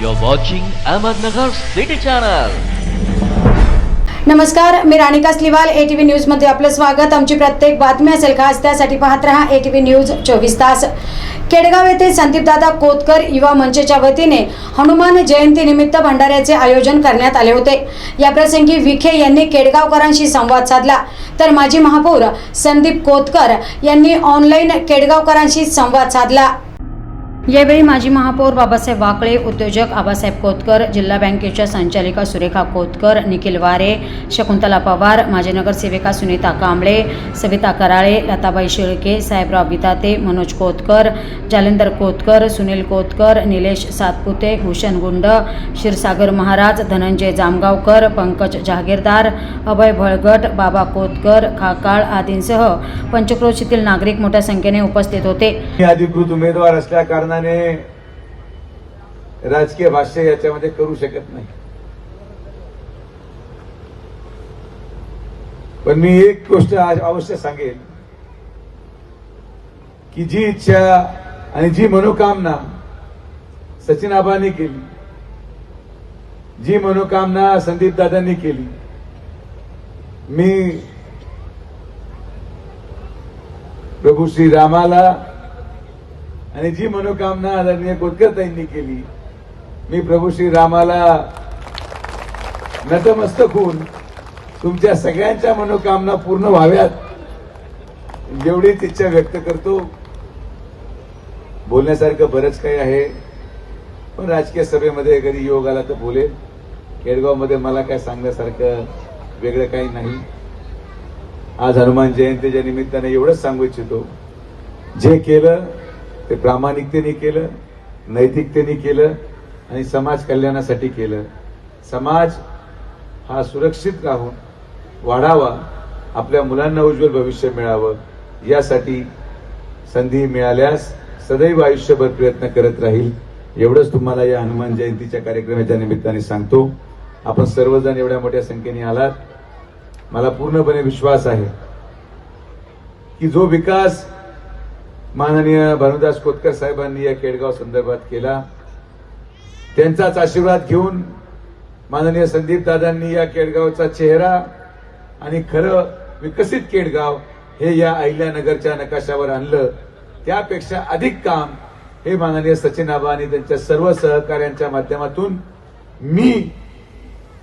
You're watching Ahmednagar City Channel. नमस्कार मी Ranika स्लिवाल A T V न्यूजमध्ये आपलं स्वागत. आमची प्रत्येक बातमी असेल खास त्यासाठी पाहत रहा ए टी व्ही न्यूज चोवीस तास. केडगाव येथे संदीपदादा कोतकर युवा मंचच्या वतीने हनुमान जयंतीनिमित्त भंडाऱ्याचे आयोजन करण्यात आले होते. या प्रसंगी विखे यांनी केडगावकरांशी संवाद साधला. तर माजी महापौर संदीप कोतकर यांनी ऑनलाईन केडगावकरांशी संवाद साधला. यावेळी माजी महापौर बाबासाहेब वाकळे उद्योजक आबासाहेब कोतकर जिल्हा बँकेच्या संचालिका सुरेखा कोतकर निखिल वारे शकुंतला पवार माजी नगरसेविका सुनीता कांबळे सविता कराळे लताबाई शेळके साहेबराव बिताते मनोज कोतकर जालेंदर कोतकर सुनील कोतकर निलेश सातपुते भूषण गुंड क्षीरसागर महाराज धनंजय जामगावकर पंकज जहागीरदार अभय भळगट बाबा कोतकर खाकाळ आदींसह पंचक्रोशीतील नागरिक मोठ्या संख्येने उपस्थित होते. अधिकृत उमेदवार असल्या कारणाने राजकीय भाष्य याच्यामध्ये करू शकत नाही. पण मी एक गोष्ट आज अवश्य सांगेन की जी इच्छा आणि जी मनोकामना सचिन आबांनी केली जी मनोकामना संदीप दादांनी केली मी प्रभू श्री रामाला आणि जी मनोकामना आदरणीय कोतकरताईंनी केली मी प्रभू श्री रामाला नतमस्तक होऊन तुमच्या सगळ्यांच्या मनोकामना पूर्ण व्हाव्यात एवढीच इच्छा व्यक्त करतो. बोलण्यासारखं बरंच काही आहे पण राजकीय सभेमध्ये कधी योग आला तर बोलेल. केडगावमध्ये मला काय सांगण्यासारखं वेगळं काही नाही. आज हनुमान जयंतीच्या निमित्ताने एवढंच सांगू इच्छितो. जे केलं ते प्रामाणिकतेने केलं नैतिकतेने केलं आणि समाज कल्याणासाठी केलं. समाज हा सुरक्षित राहून वाढावा आपल्या मुलांना उज्ज्वल भविष्य मिळावं यासाठी संधी मिळाल्यास सदैव आयुष्यभर प्रयत्न करत राहील. एवढंच तुम्हाला या हनुमान जयंतीच्या कार्यक्रमाच्या निमित्ताने सांगतो. आपण सर्वजण एवढ्या मोठ्या संख्येने आलात. मला पूर्णपणे विश्वास आहे की जो विकास माननीय भानुदास कोतकर साहेबांनी या केडगाव संदर्भात केला. त्यांचाच आशीर्वाद घेऊन माननीय संदीप दादांनी या केडगावचा चेहरा आणि खरं विकसित केडगाव हे या अहिल्यानगरच्या नकाशावर आणलं. त्यापेक्षा अधिक काम हे माननीय सचिन आबा आणि त्यांच्या सर्व सहकार्यांच्या माध्यमातून मी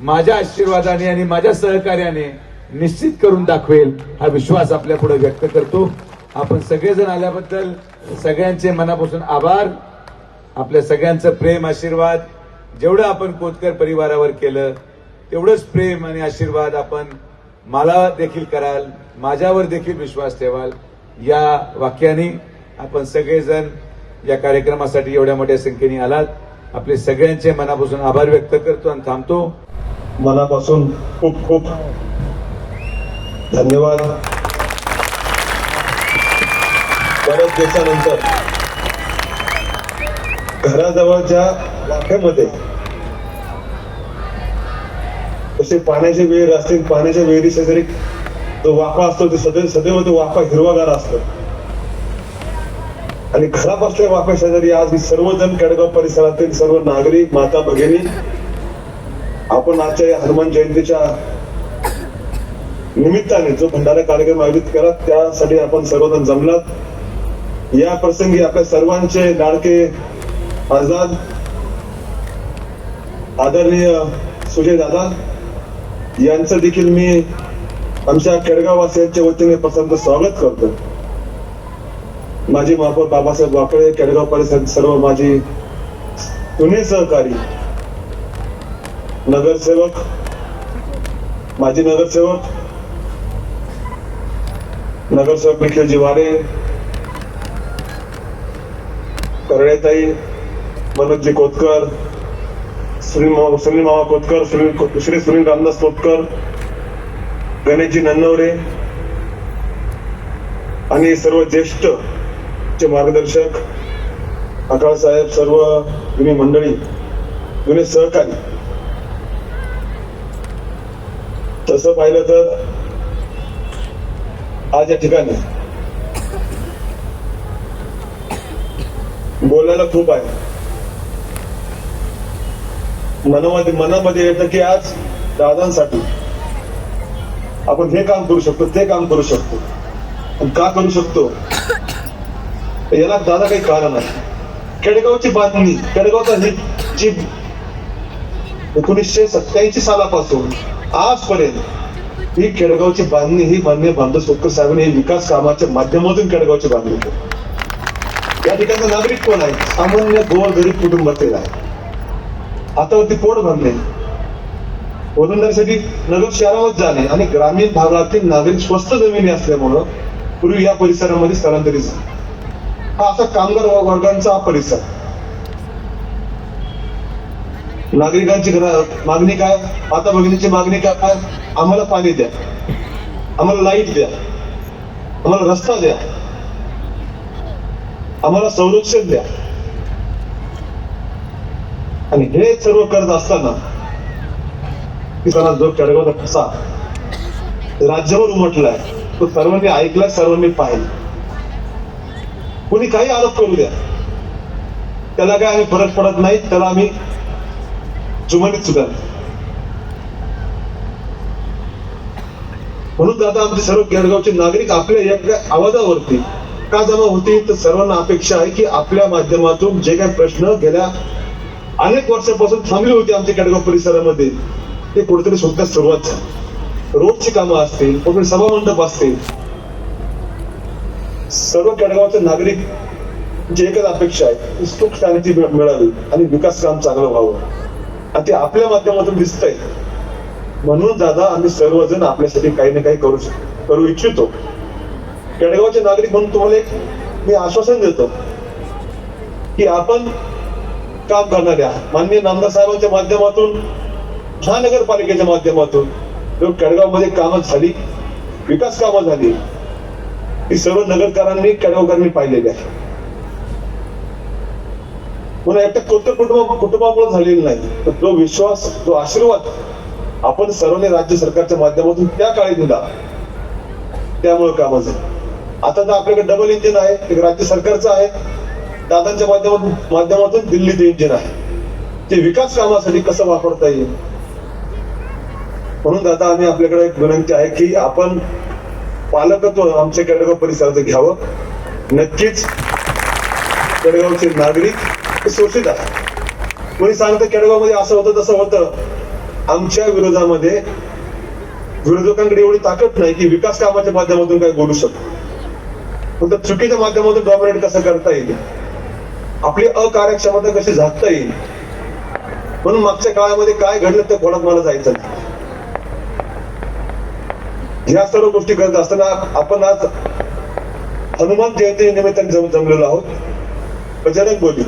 माझ्या आशीर्वादाने आणि माझ्या सहकार्याने निश्चित करून दाखवेल हा विश्वास आपल्या पुढे व्यक्त करतो. आपण सगळेजण आल्याबद्दल सगळ्यांचे मनापासून आभार. आपल्या सगळ्यांचं प्रेम आशीर्वाद जेवढं आपण कोतकर परिवारावर केलं तेवढंच प्रेम आणि आशीर्वाद आपण मला देखील कराल माझ्यावर देखील विश्वास ठेवाल. या वाक्याने आपण सगळेजण या कार्यक्रमासाठी एवढ्या मोठ्या संख्येने आलात. आपले सगळ्यांचे मनापासून आभार व्यक्त करतो आणि थांबतो. मनापासून खूप खूप धन्यवाद. बऱ्याच दिवसानंतर घराजवळच्या वाख्यामध्ये तसे पाण्याचे विहीर असतील पाण्याच्या विहिरी शेजारी जो वाफा असतो ते सदैव सदैव तो वाफा हिरवागार असतो. आणि घरापासल्या वाफा शेजारी आज सर्वजण केडगाव परिसरातील सर्व नागरिक माता भगिनी आपण आजच्या या हनुमान जयंतीच्या निमित्ताने जो भंडारा कार्यक्रम आयोजित केला त्यासाठी आपण सर्वजण जमलात. या प्रसंगी आपल्या सर्वांचे लाडके आझाद आदरणीय सुजय दादा यांचं देखील मी आमच्या केडगाववासियांच्या वतीने प्रसंत स्वागत करतो. माझी महापौर बाबासाहेब वाकळे केडगाव परिसरात सर्व माझी जुने सहकारी नगरसेवक माजी नगरसेवक नगरसेवक निखिल जिवारे करडेताई मनोजी कोतकर सुनील मामा सुनील मामा कोतकर सुनील श्री सुनील रामदास कोतकर गणेशजी नन्नवरे आणि सर्व ज्येष्ठ चे मार्गदर्शक अकाळ साहेब सर्व जुनी मंडळी जुने सहकारी. तसं पाहिलं तर आज या ठिकाणी बोलायला खूप आहे. मनामध्ये मनामध्ये येतं की आज दादांसाठी आपण हे काम करू शकतो ते काम करू शकतो. का करू शकतो? याला दादा काही कारण आहे केडगावची बातमी केडगावचा हित जी एकोणीसशे सत्याऐंशी सालापासून आजपर्यंत ही केडगावची बांधणी ही मान्य बांधव सोपकर साहेबांनी विकास कामाच्या माध्यमातून केडगावची बांधणी होती या ठिकाणचा नागरिक कोण आहे? सामान्य गोर गरीब कुटुंबातील आहे. आतावरती पोट भरले. वजनदारीसाठी नगर शहरावर जाणे आणि ग्रामीण भागातील नागरिक स्वस्त जमिनी असल्यामुळं पूर्वी या परिसरामध्ये स्थलांतरित झाले. हा असा कामगार वर्गांचा हा परिसर. नागरिकांची मागणी काय? आता भगिनीची मागणी काय? आम्हाला पाणी द्या. आम्हाला लाइट द्या. आम्हाला रस्ता द्या. आम्हाला संरक्षण द्या. आणि हे सर्व करत असताना जो केडगावचा कसा राज्यावर उमटलाय. तो सर्वांनी ऐकलाय सर्वांनी पाहिलं कुणी काही आरोप करू द्या. त्याला काय आम्ही फरक पडत नाही त्याला आम्ही जुमानीत सुद्धा म्हणून आता आमचे सर्व केडगावचे नागरिक आपल्या आवाजावरती का जमा होती तर सर्वांना अपेक्षा आहे की आपल्या माध्यमातून जे काही प्रश्न गेल्या अनेक वर्षापासून थांबले होते आमच्या केडगाव परिसरामध्ये ते कुठेतरी सुटण्यास सुरुवात झाली. रोडची कामं असतील कुठे सभा मंडप असतील सर्व केडगावचे नागरिक जे एकच अपेक्षा आहे की सुख शांती मिळावी आणि विकास काम चांगलं व्हावं. आणि ते आपल्या माध्यमातून दिसतंय. म्हणून दादा आम्ही सर्वजण आपल्यासाठी काही ना काही करू करू इच्छितो. केडगावचे नागरिक म्हणून तुम्हाला एक मी आश्वासन देतो की आपण काम करणाऱ्या माननीय नामदार साहेबांच्या माध्यमातून महानगरपालिकेच्या माध्यमातून जो केडगावमध्ये कामं झाली विकास कामं झाली ही सर्व नगरकरांनी केडगावकरांनी पाहिलेली आहे म्हणून एकट्या कोणत्या कुटुंबा कुटुंबामुळे झालेलं नाही तर जो विश्वास जो आशीर्वाद आपण सर्वांनी राज्य सरकारच्या माध्यमातून त्या काळी दिला त्यामुळे कामं झाली. आता तर आपल्याकडे डबल इंजिन आहे एक राज्य सरकारचं आहे दादांच्या माध्यमातून माध्यमातून दिल्लीचं इंजिन आहे. ते विकास कामासाठी कसं वापरता येईल? म्हणून दादा आम्ही आपल्याकडे एक विनंती आहे की आपण पालकत्व आमच्या केडगाव परिसराचं घ्यावं. नक्कीच केडगावचे नागरिक हे शोषित आहेत. कोणी सांगतं केडगावमध्ये असं होतं तसं होतं. आमच्या विरोधामध्ये विरोधकांकडे एवढी ताकद नाही की विकास कामाच्या माध्यमातून काय बोलू शकतो फक्त चुकीच्या माध्यमातून डॉमिनेट कसं करता येईल? आपली अकार्यक्षमता कशी झाकता येईल? म्हणून मागच्या काळामध्ये काय घडलं त्या कोणात मला जायचं या सर्व गोष्टी करत असताना आपण आज हनुमान जयंती निमित्ताने जम जमलेलो आहोत. बजरंग बोली.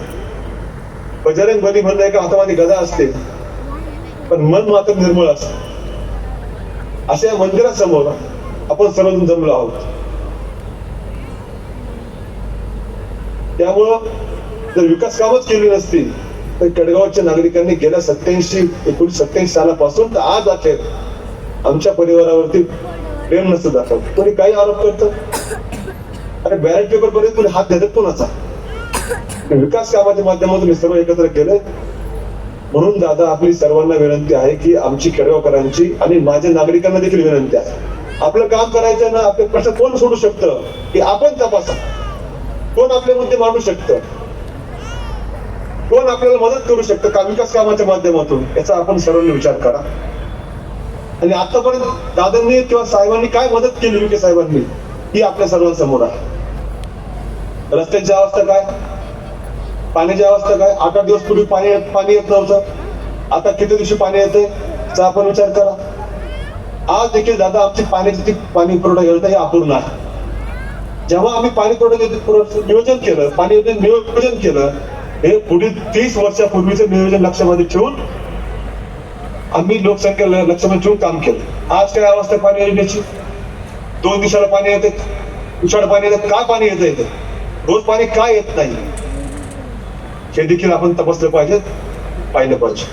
बजरंग बली म्हणणं एका हातामध्ये गदा असते. पण मन मात्र निर्मळ असते. अशा या मंदिरासमोर आपण सर्वजण जमलो आहोत. त्यामुळं जर विकास कामच केली नसती तर कडगावच्या नागरिकांनी गेल्या सत्याऐंशी एकोणीशे सत्याऐंशी सालापासून तर आज अखेर आमच्या परिवारावरती प्रेम नसतं दाखवत. कोणी काही आरोप करत? अरे बॅलेट पेपर पर्यंत कोणी हात देतात कोणाचा? विकास कामाच्या माध्यमातून सर्व एकत्र केलंय. म्हणून दादा आपली सर्वांना विनंती आहे की आमची केडगावकरांची आणि माझ्या नागरिकांना देखील विनंती आहे. आपलं काम करायचं ना आपले प्रश्न कोण सोडू शकतं की आपण तपासा. कोण आपले मुद्दे मांडू शकतं? कोण आपल्याला मदत करू शकतं का विकास कामाच्या माध्यमातून? याचा आपण सर्वांनी विचार करा. आणि आतापर्यंत दादांनी किंवा साहेबांनी काय मदत केली विखे साहेबांनी ही आपल्या सर्वांसमोर आहे. रस्त्याची अवस्था काय? पाण्याची अवस्था काय? आठ आठ दिवस पूर्वी पाणी पाणी येत नव्हतं. आता किती दिवशी पाणी येते आपण विचार करा. आज देखील दादा आमची पाण्याची ती पाणी पुरवठा योजना ही अपूर्ण आहे. जेव्हा आम्ही पाणी पुरवठा नियोजन केलं पाणी योजने नियोजन केलं हे पुढील तीस वर्षापूर्वीचं नियोजन लक्षामध्ये ठेवून आम्ही लोकसंख्या लक्षामध्ये ठेवून काम केलं. आज काय अवस्था पाणी योजनेची? दोन दिवसाला पाणी येते दिवसाला पाणी येतं काय पाणी येतं येतं रोज पाणी काय येत नाही? हे देखील आपण तपासलं पाहिजे पाहिलं पाहिजे.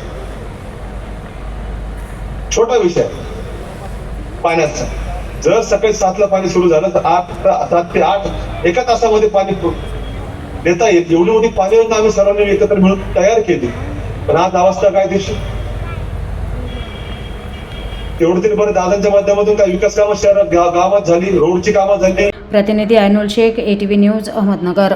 छोटा विषय पाण्याचा. जर सकाळी सातला पाणी सुरू झालं तर आठ सात ते आठ एका तासामध्ये पाणी देता येत एवढी मोठी पाणी योजना आम्ही सर्वांनी एकत्र मिळून तयार केली. पण आज अवस्था काय दिवशी तेवढं तरी बरं दादांच्या माध्यमातून काय विकास कामं शहरात गावात झाली रोडची कामं झाली. प्रतिनिधी अनोल शेख एटीव्ही न्यूज अहमदनगर.